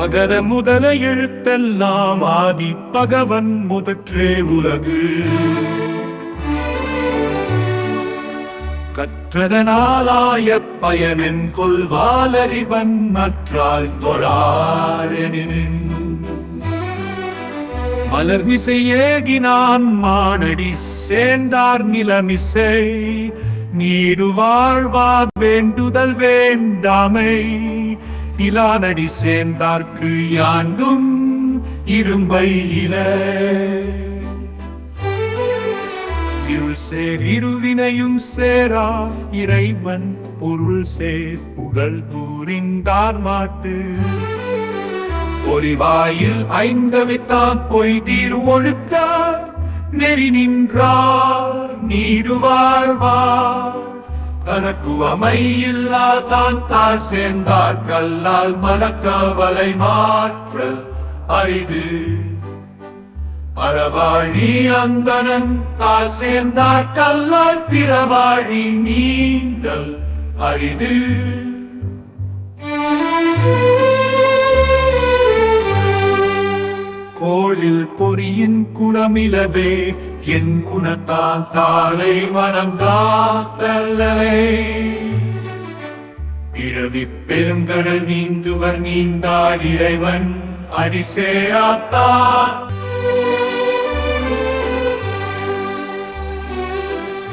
அகர முதல எழுத்தெல்லாம் ஆதி பகவன் முதற்றே உலகு. கற்றதனாலாய பயனின் கொள்வாலறிவன் மற்றால் தொழாரெனின் மலர் மிசை ஏகினான் மானடி சேர்ந்தார் நிலமிசை. நீடு வாழ்வார் வேண்டுதல் வேண்டாமை. இலானடி சேர்ந்தார்க்கு யாண்டும் இரும்பை இல. இருள் சேர் இருவினையும் சேரா இறைவன் பொருள் சேர் புகழ் கூறிந்தார் மாட்டு. ஒளிவாயில் ஐந்தவித்தான் பொய் தீர் ஒழுக்க நெறி நின்றார் நீடு வாழ்வார் தனக்கு அமையில்லா தான் தார் சேர்ந்தார் கல்லால் மனக்கவலை மாற்ற அரிது. பரவாழி அந்தனன் தார் சேர்ந்தார் கல்லால் பிறவாழி நீண்டல் அரிது. கோளில் பொறியின் குணமிலவே என் குணத்தான் தாளை மனம் காத்தல்லே பிறவி பெருங்கடல் நீந்துவர் நீந்தார் இறைவன் அடிசேராத்தான்